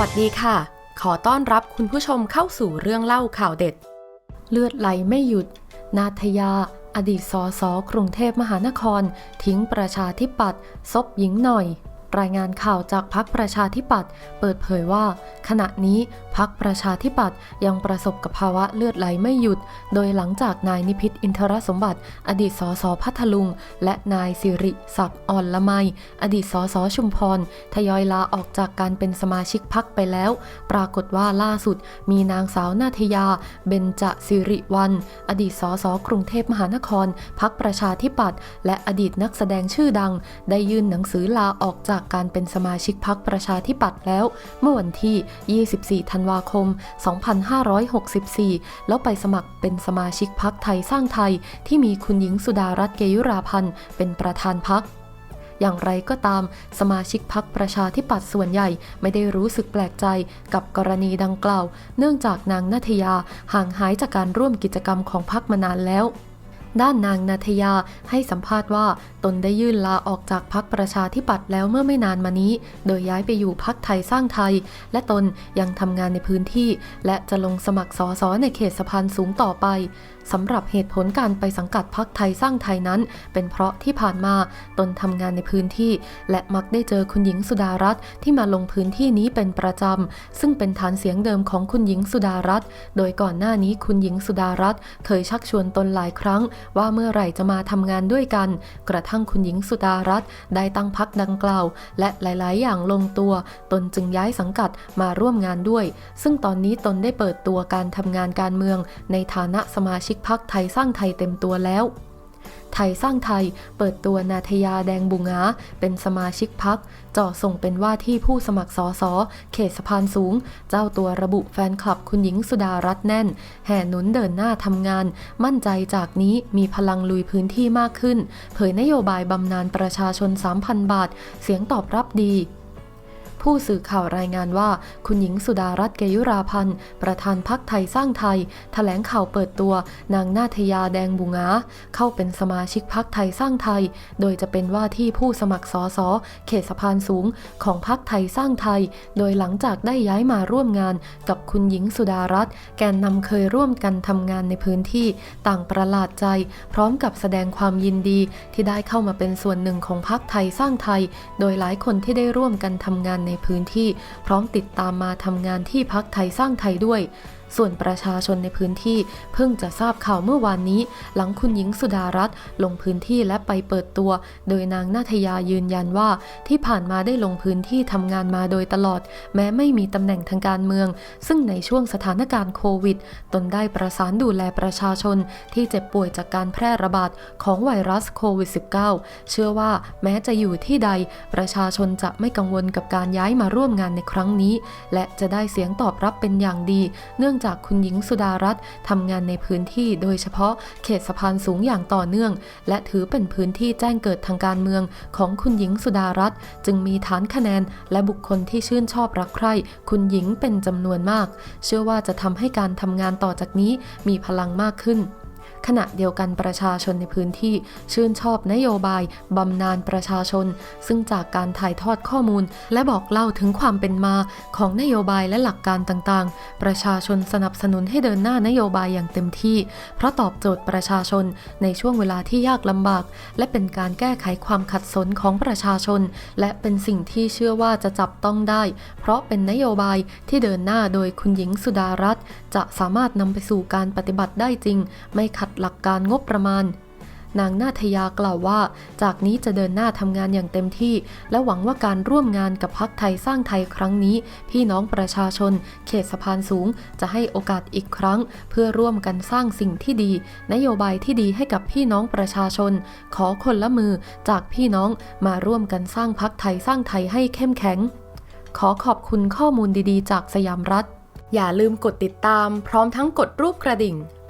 วัสดีค่ะ ขอต้อนรับคุณผู้ชมเข้าสู่เรื่องเล่าข่าวเด็ด เลือดไหลไม่หยุด นาทยา อดีตสสกรุงเทพมหานคร ทิ้งประชาธิปัตย์ซบหญิงหน่อย รายงานข่าวจากพักประชาธิปัตย์เปิดเผยว่า ขณะนี้พักประชาธิปัตย์ยังประสบกับภาวะเลือดไหลไม่หยุด โดยหลังจากนายนิพิษอินทรสมบัติ อดีตสสพัทลุง และนายสิริศักดิ์อ่อนละไม อดีตสสชุมพร ทยอยลาออกจากการเป็นสมาชิกพักไปแล้ว ปรากฏว่าล่าสุด มีนางสาวนาทยา เบญจสิริวัลอดีตสสกรุงเทพมหานคร พักประชาธิปัตย์และอดีตนักแสดงชื่อดัง ได้ยื่นหนังสือลาออกจากการเป็นสมาชิกพักประชาธิปัตย์แล้ว เมื่อวันที่ 24 ธันวาคม 2564 แล้วไปสมัครเป็นสมาชิกพักไทยสร้างไทย ที่มีคุณหญิงสุดารัตน์เกยุราพันธ์เป็นประธานพักอย่างไรก็ตาม สมาชิกพักประชาธิปัตย์ส่วนใหญ่ไม่ได้รู้สึกแปลกใจกับกรณีดังกล่าว เนื่องจากนางนัทยาห่างหายจากการร่วมกิจกรรมของพักมานานแล้ว ด้านนางนาทยาให้สัมภาษณ์ว่า ตนได้ยื่นลาออกจากพักประชาธิปัตย์แล้วเมื่อไม่นานมานี้ โดยย้ายไปอยู่พักไทยสร้างไทย และตนยังทำงานในพื้นที่ และจะลงสมัครสอสอในเขตสะพานสูงต่อไปสำหรับเหตุผลการไปสังกัดพักไทยสร้างไทยนั้น เป็นเพราะที่ผ่านมาตนทำงานในพื้นที่ และมักได้เจอคุณหญิงสุดารัตน์ที่มาลงพื้นที่นี้เป็นประจำ ซึ่งเป็นฐานเสียงเดิมของคุณหญิงสุดารัตน์โดยก่อนหน้านี้คุณหญิงสุดารัตน์เคยชักชวนตนหลายครั้งว่าเมื่อไหร่จะมาทำงานด้วยกัน กระทั่งคุณหญิงสุดารัตน์ได้ตั้งพักดังกล่าว และหลาย ๆ อย่างลงตัว ตนจึงย้ายสังกัดมาร่วมงานด้วย ซึ่งตอนนี้ตนได้เปิดตัวการทำงานการเมือง ในฐานะสมาชิกพักไทยสร้างไทยเต็มตัวแล้ว ไทยสร้างไทย เปิดตัวนาทยาแดงบุงาเป็นสมาชิกพักจ่อส่งเป็นว่าที่ผู้สมัครสอสอเขตสะพานสูง เจ้าตัวระบุแฟนคลับคุณหญิงสุดารัตน์แน่น แห่หนุนเดินหน้าทำงาน มั่นใจจากนี้มีพลังลุยพื้นที่มากขึ้น เผยนโยบายบำนาญประชาชน 3,000 บาท เสียงตอบรับดี ผู้สื่อข่าวรายงานว่า คุณหญิงสุดารัตน์เกยุราพันธ์ ประธานพักไทยสร้างไทยแถลงข่าวเปิดตัวนางนาทยาแดงบุงาเข้าเป็นสมาชิกพักไทยสร้างไทย โดยจะเป็นว่าที่ผู้สมัครสอสอเขตสะพานสูงของพักไทยสร้างไทย โดยหลังจากได้ย้ายมาร่วมงานกับคุณหญิงสุดารัตน์แกนนำเคยร่วมกันทำงานในพื้นที่ต่างประหลาดใจ พร้อมกับแสดงความยินดีที่ได้เข้ามาเป็นส่วนหนึ่งของพักไทยสร้างไทย โดยหลายคนที่ได้ร่วมกันทำงานในพื้นที่ พร้อมติดตามมาทำงานที่พักไทยสร้างไทยด้วย ส่วนประชาชนในพื้นที่เพิ่งจะทราบข่าวเมื่อวานนี้ หลังคุณหญิงสุดารัตน์ลงพื้นที่และไปเปิดตัว โดยนางนาทยายืนยันว่า ที่ผ่านมาได้ลงพื้นที่ทำงานมาโดยตลอด แม้ไม่มีตำแหน่งทางการเมือง ซึ่งในช่วงสถานการณ์โควิด ตนได้ประสานดูแลประชาชนที่เจ็บป่วยจากการแพร่ระบาดของไวรัสโควิด -19 เชื่อว่าแม้จะอยู่ที่ใด ประชาชนจะไม่กังวลกับการย้ายมาร่วมงานในครั้งนี้ และจะได้เสียงตอบรับเป็นอย่างดี เนื่องจากคุณหญิงสุดารัตน์ทำงานในพื้นที่โดยเฉพาะเขตสะพานสูงอย่างต่อเนื่อง และถือเป็นพื้นที่แจ้งเกิดทางการเมืองของคุณหญิงสุดารัตน์จึงมีฐานคะแนน และบุคคลที่ชื่นชอบรักใคร่คุณหญิงเป็นจำนวนมาก เชื่อว่าจะทำให้การทำงานต่อจากนี้มีพลังมากขึ้น ขณะเดียวกันประชาชนในพื้นที่ชื่นชอบนโยบายบำนาญประชาชน ซึ่งจากการถ่ายทอดข้อมูล และบอกเล่าถึงความเป็นมาของนโยบายและหลักการต่างๆ ประชาชนสนับสนุนให้เดินหน้านโยบายอย่างเต็มที่ เพราะตอบโจทย์ประชาชนในช่วงเวลาที่ยากลำบาก และเป็นการแก้ไขความขัดสนของประชาชน และเป็นสิ่งที่เชื่อว่าจะจับต้องได้ เพราะเป็นนโยบายที่เดินหน้าโดยคุณหญิงสุดารัตน์จะสามารถนำไปสู่การปฏิบัติได้จริง ไม่ขัดหลักการงบประมาณ นางนาทยากล่าวว่า จากนี้จะเดินหน้าทำงานอย่างเต็มที่ และหวังว่าการร่วมงานกับพักไทยสร้างไทยครั้งนี้ พี่น้องประชาชน เขตสะพานสูง จะให้โอกาสอีกครั้ง เพื่อร่วมกันสร้างสิ่งที่ดี นโยบายที่ดีให้กับพี่น้องประชาชน ขอคนละมือจากพี่น้องมาร่วมกันสร้างพักไทยสร้างไทยให้เข้มแข็ง ขอขอบคุณข้อมูลดีๆ จากสยามรัฐอย่าลืมกดติดตามพร้อมทั้งกดรูปกระดิ่ง